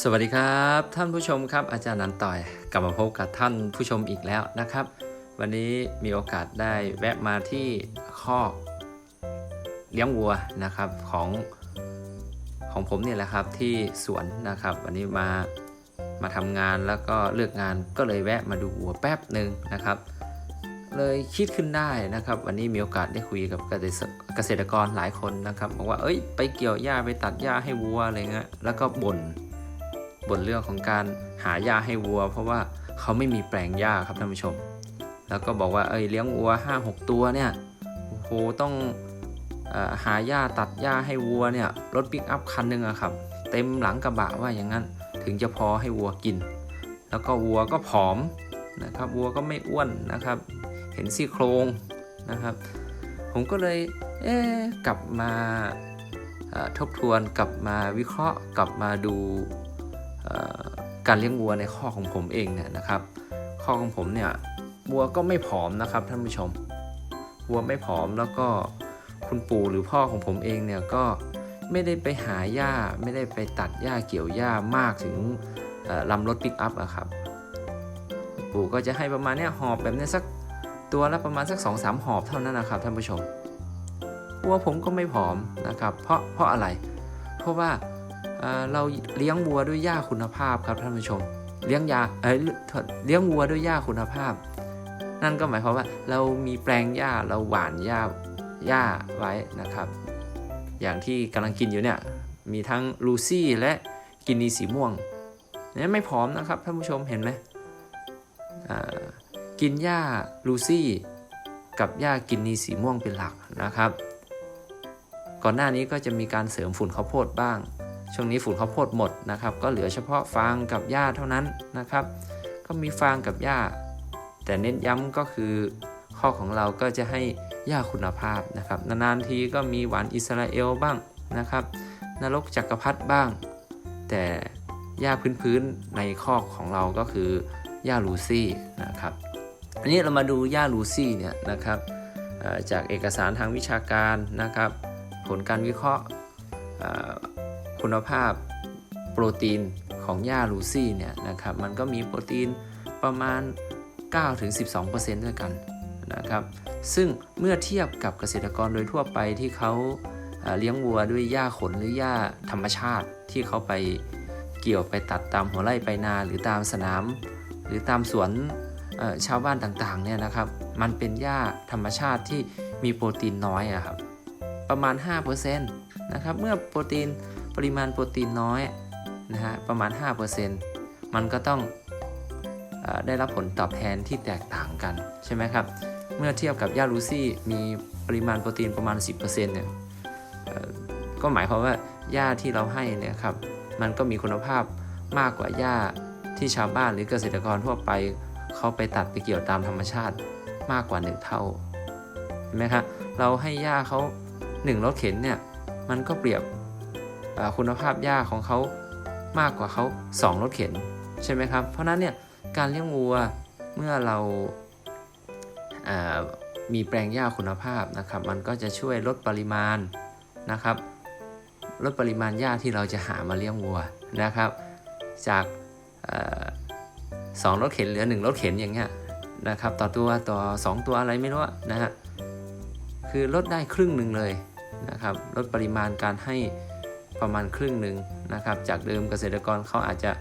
สวัสดีครับ ท่านผู้ชมครับ อาจารย์นันต่อยกลับมาพบกับท่านผู้ชมอีกแล้วนะครับ วันนี้มีโอกาสได้แวะมาที่คอกเลี้ยงวัวนะครับของของผมเนี่ยแหละครับที่สวนนะครับ วันนี้มามาทำงานแล้วก็เลือกงานก็เลยแวะมาดูวัวแป๊บหนึ่งนะครับ เลยคิดขึ้นได้นะครับ วันนี้มีโอกาสได้คุยกับเกษตรเกษตรกรหลายคนนะครับบอกว่าเอ้ยไปเกี่ยวหญ้าไปตัดหญ้าให้วัวอะไรเงี้ยแล้วก็บ่น บนเรื่องของการหาหญ้าให้วัว เพราะว่าเขาไม่มีแปลงหญ้าครับท่านผู้ชม แล้วก็บอกว่าเอ้ยเลี้ยงวัว 5 6 ตัวเนี่ยโอ้โหต้องอหาหญ้าตัดหญ้าให้วัวเนี่ยรถปิกอัพคันหนึ่งอะครับ เต็มหลังกระบะว่าอย่างนั้นถึงจะพอให้วัวกิน แล้วก็วัวก็ผอมนะครับวัวก็ไม่อ้วนนะครับ เห็นซี่โครงนะครับ ผมก็เลยเอ๊กลับมาทบทวนกลับมาวิเคราะห์กลับมาดู การเลี้ยงวัวในข้อของผมเองเนี่ยนะครับ ข้อของผมเนี่ยวัวก็ไม่ผอมนะครับท่านผู้ชมวัวไม่ผอมแล้วก็คุณปู่หรือพ่อของผมเองเนี่ยก็ไม่ได้ไปหาหญ้าไม่ได้ไปตัดหญ้าเกี่ยวหญ้ามากถึงลำรถปิกอัพอะครับ ปู่ก็จะให้ประมาณเนี้ยหอบแบบเนี้ยสักตัวละประมาณสัก2อสามหอบเท่านั้นนะครับท่านผู้ชมวัวผมก็ไม่ผอมนะครับ เพราะเพราะอะไร เพราะว่า เราเลี้ยงวัวด้วยหญ้าคุณภาพครับท่านผู้ชม เลี้ยงยาเอ้ยเลี้ยงวัวด้วยหญ้าคุณภาพ นั่นก็หมายความว่า เรามีแปลงหญ้าเราหว่านหญ้าหญ้าไว้นะครับ อย่างที่กำลังกินอยู่เนี่ยมีทั้งลูซี่และกินนีสีม่วงเนี่ยไม่ผอมนะครับท่านผู้ชมเห็นไหมกินหญ้าลูซี่กับหญ้ากินนีสีม่วงเป็นหลักนะครับ ก่อนหน้านี้ก็จะมีการเสริมฝุ่นข้าวโพดบ้าง ช่วงนี้ฝุ่นข้าวโพดหมดนะครับ ก็เหลือเฉพาะฟางกับหญ้าเท่านั้นนะครับ ก็มีฟางกับหญ้า แต่เน้นย้ำก็คือข้อของเราก็จะให้หญ้าคุณภาพนะครับ นานๆทีก็มีหวานอิสราเอลบ้างนะครับนรกจักรพรรดิบ้าง แต่หญ้าพื้นๆในคอกของเราก็คือหญ้าลูซี่นะครับอันนี้เรามาดูหญ้าลูซี่เนี่ยนะครับจากเอกสารทางวิชาการนะครับ ผลการวิเคราะห์ คุณภาพโปรตีนของหญ้าลูซี่เนี่ยนะครับมันก็มีโปรตีนประมาณ 9-12%ด้วยกันนะครับซึ่งเมื่อเทียบกับเกษตรกรโดยทั่วไปที่เขาเลี้ยงวัวด้วยหญ้าขนหรือหญ้าธรรมชาติที่เขาไปเกี่ยวไปตัดตามหัวไร่ไปนาหรือตามสนาม หรือตามสวนชาวบ้านต่างๆเนี่ยนะครับ มันเป็นหญ้าธรรมชาติที่มีโปรตีนน้อยอะครับประมาณ 5%นะครับเมื่อโปรตีน ปริมาณโปรตีนน้อยนะฮะประมาณ 5%มันก็ต้องอได้รับผลตอบแทนที่แตกต่างกันใช่ไหมครับ เมื่อเทียบกับหญ้าลูซี่มีปริมาณโปรตีนประมาณ 10%เนี่ยเอ่อก็หมายความว่าหญ้าที่เราให้เนี่ยครับ มันก็มีคุณภาพมากกว่าหญ้าที่ชาวบ้านหรือเกษตรกรทั่วไปเขาไปตัดไปเกี่ยวตามธรรมชาติมากกว่า 1 เท่าเห็นไหมครับเราให้หญ้าเขา1รถเข็นเนี่ยมันก็เปรียบ คุณภาพหญ้าของเขามากกว่าเขา 2 รถเข็น ใช่ไหมครับ เพราะนั้นเนี่ยการเลี้ยงวัวเมื่อเราามีแปลงหญ้าคุณภาพนะครับ มันก็จะช่วยลดปริมาณนะครับ ลดปริมาณหญ้าที่เราจะหามาเลี้ยงวัวนะครับ จากออสองรถเข็นเหลือหนึ่งรถเข็นอย่างเงี้ยนะครับต่อตัวต่อสองตัวอะไรไม่รู้นะฮะคือลดได้ครึ่งหนึ่งเลยนะครับ ลดปริมาณการให้ ประมาณครึ่งหนึ่งนะครับ จากเดิมเกษตรกรเขาอาจจะ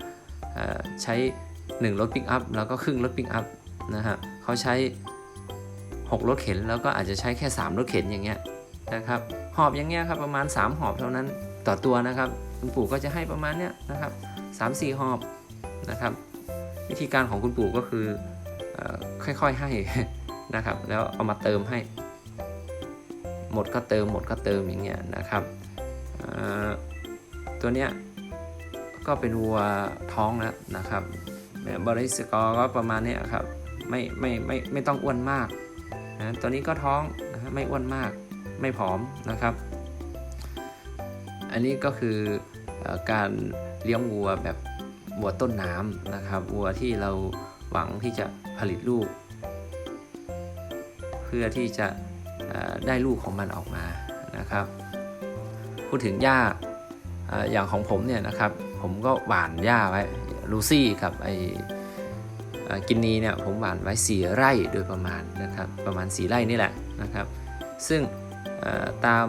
ใช้ 1 รถปิกอัพแล้วก็ครึ่งรถปิกอัพนะฮะเขาใช้ 6 รถเข็นแล้วก็อาจจะใช้แค่ 3 รถเข็นอย่างเงี้ยนะครับหอบอย่างเงี้ยครับประมาณ 3 หอบเท่านั้นต่อตัวนะครับคุณปู่ก็จะให้ประมาณเนี้ยนะครับสามสี่หอบนะครับวิธีการของคุณปู่ก็คือเออค่อยๆให้นะครับ แล้วเอามาเติมให้ หมดก็เติมหมดก็เติมอย่างเงี้ยนะครับ ตัวเนี้ยก็เป็นวัวท้องแล้วนะครับเนี่ยบริสกอร์ก็ประมาณนี้ครับไม่ไม่ไม่ไม่ต้องอ้วนมากนะตัวนี้ก็ท้องนะไม่อ้วนมากไม่ผอมนะครับ อันนี้ก็คืออการเลี้ยงวัวแบบวัวต้นน้ำนะครับวัวที่เราหวังที่จะผลิตลูก เพื่อที่จะได้ลูกของมันออกมานะครับ พูดถึงหญ้า อย่างของผมเนี่ยนะครับผมก็หว่านหญ้าไว้ลูซี่ครับไอกินนีเนี่ยผมหว่านไว้สี่ไร่โดยประมาณนะครับประมาณสี่ไร่นี่แหละนะครับ ซึ่งตาม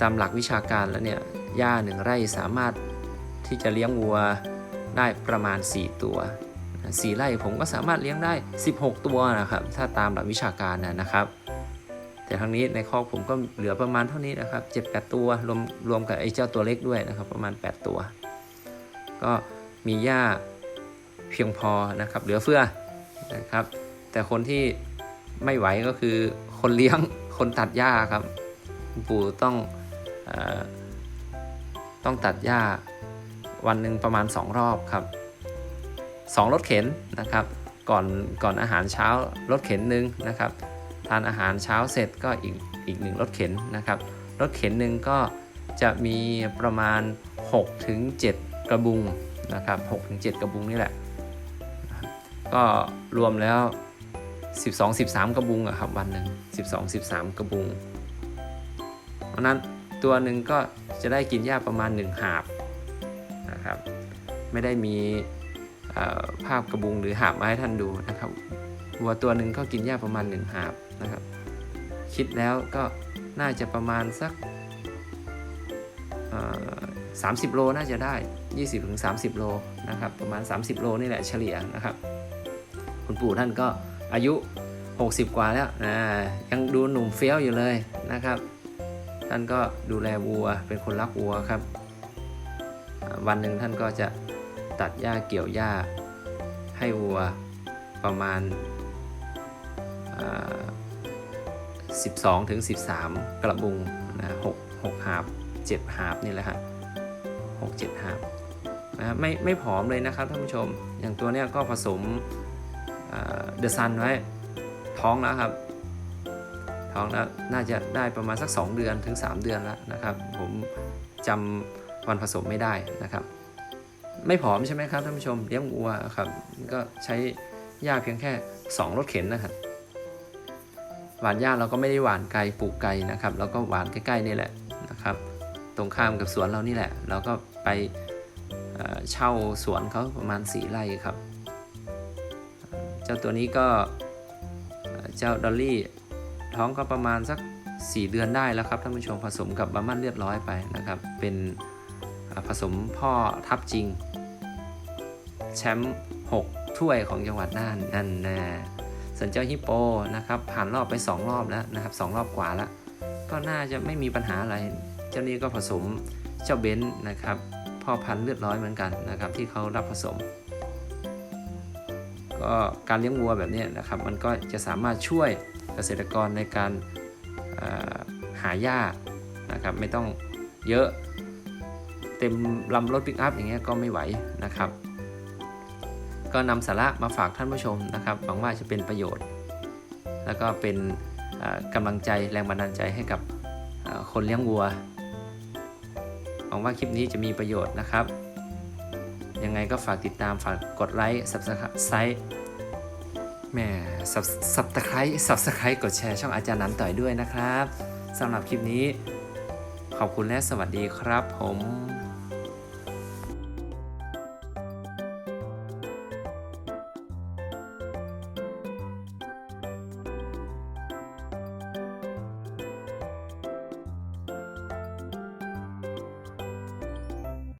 ตามหลักวิชาการแล้วเนี่ยหญ้าหนึ่งไร่สามารถที่จะเลี้ยงวัวได้ประมาณ 4 ตัวสี่ไร่ผมก็สามารถเลี้ยงได้ 16 ตัวนะครับ ถ้าตามหลักวิชาการนะครับ แต่ทั้งนี้ในคอกผมก็เหลือประมาณเท่านี้นะครับเจ็ดแปดตัวรวมรวมกับไอ้เจ้าตัวเล็กด้วยนะครับ ประมาณ 8 ตัว ก็มีหญ้าเพียงพอนะครับ เหลือเฟือนะครับ แต่คนที่ไม่ไหวก็คือคนเลี้ยงคนตัดหญ้าครับปู่ต้องอต้องตัดหญ้าวันหนึ่งประมาณ 2 รอบครับสองรถเข็นนะครับ ก่อนก่อนอาหารเช้ารถเข็นหนึ่งนะครับ ทานอาหารเช้าเสร็จก็อีกอีกหนึ่งรถเข็นนะครับ รถเข็นหนึ่งก็จะมีประมาณ6ถึง7กระบุงนะครับ6ถึง7กระบุงนี่แหละ ก็รวมแล้ว 12 13 กระบุงอะครับวันหนึ่ง12 13 กระบุง เพราะนั้นตัวหนึ่งก็จะได้กินหญ้าประมาณ 1 หาบนะครับ ไม่ได้มีภาพกระบุงหรือหาบมาให้ท่านดูนะครับวัวตัวหนึ่งก็กินหญ้าประมาณ 1 หาบ นะครับ คิดแล้วก็น่าจะประมาณสักสามสิบโลน่าจะได้ 20-30ถึง30 โลนะครับ ประมาณ 30 โลนี่แหละเฉลี่ยนะครับ คุณปู่ท่านก็อายุ 60 กว่าแล้วนะยังดูหนุ่มเฟี้ยวอยู่เลยนะครับ ท่านก็ดูแลวัวเป็นคนรักวัวครับ วันหนึ่งท่านก็จะตัดหญ้าเกี่ยวหญ้าให้วัวประมาณ 12 ถึง 13 กระบุงนะ6 6หาบ7หาบนี่แหละฮะ6 7หาบนะไม่ไม่ผอมเลยนะครับท่านผู้ชม อย่างตัวเนี้ยก็ผสมเดอะซันไว้ท้องแล้วครับ ท้องแล้วน่าจะได้ประมาณสัก 2 เดือนถึง 3 เดือนแล้วนะครับ ผมจำวันผสมไม่ได้นะครับ ไม่ผอมใช่ไหมครับท่านผู้ชมเลี้ยงวัวครับ ก็ใช้หญ้าเพียงแค่ 2 รถเข็นนะครับ หวานหญ้าเราก็ไม่ได้หวานไกลปลูกไกลนะครับเราก็หวานใกล้ๆนี่แหละนะครับ ตรงข้ามกับสวนเรานี่แหละ เราก็ไปเช่าสวนเขาประมาณ4ไร่ครับ เจ้าตัวนี้ก็เจ้าดอลลี่ท้องก็ประมาณสัก 4 เดือนได้แล้วครับท่านผู้ชมผสมกับบามันเรียบร้อยไปนะครับ เป็นผสมพ่อทับจริง แชมป์6ถ้วยของจังหวัดน่านนั่นนะ ส่วนเจ้าฮิปโปนะครับผ่านรอบไป 2 รอบแล้วนะครับสองรอบกว่าแล้ว ก็น่าจะไม่มีปัญหาอะไร เจ้านี้ก็ผสมเจ้าเบนซ์นะครับพ่อพันธุ์เลือดร้อยเหมือนกันนะครับที่เขารับผสม ก็การเลี้ยงวัวแบบนี้นะครับมันก็จะสามารถช่วยเกษตรกรในการหาหญ้านะครับไม่ต้องเยอะเต็มลำรถปิกอัพอย่างเงี้ยก็ไม่ไหวนะครับ ก็นำสาระมาฝากท่านผู้ชมนะครับหวังว่าจะเป็นประโยชน์ แล้วก็เป็นกำลังใจแรงบันดาลใจให้กับคนเลี้ยงวัว หวังว่าคลิปนี้จะมีประโยชน์นะครับ ยังไงก็ฝากติดตามฝากกดไลค์ subscribe แหม่สับตะไคร้สับสไครต์กดแชร์ช่องอาจารย์นันต่อยด้วยนะครับสำหรับคลิปนี้ขอบคุณและสวัสดีครับผม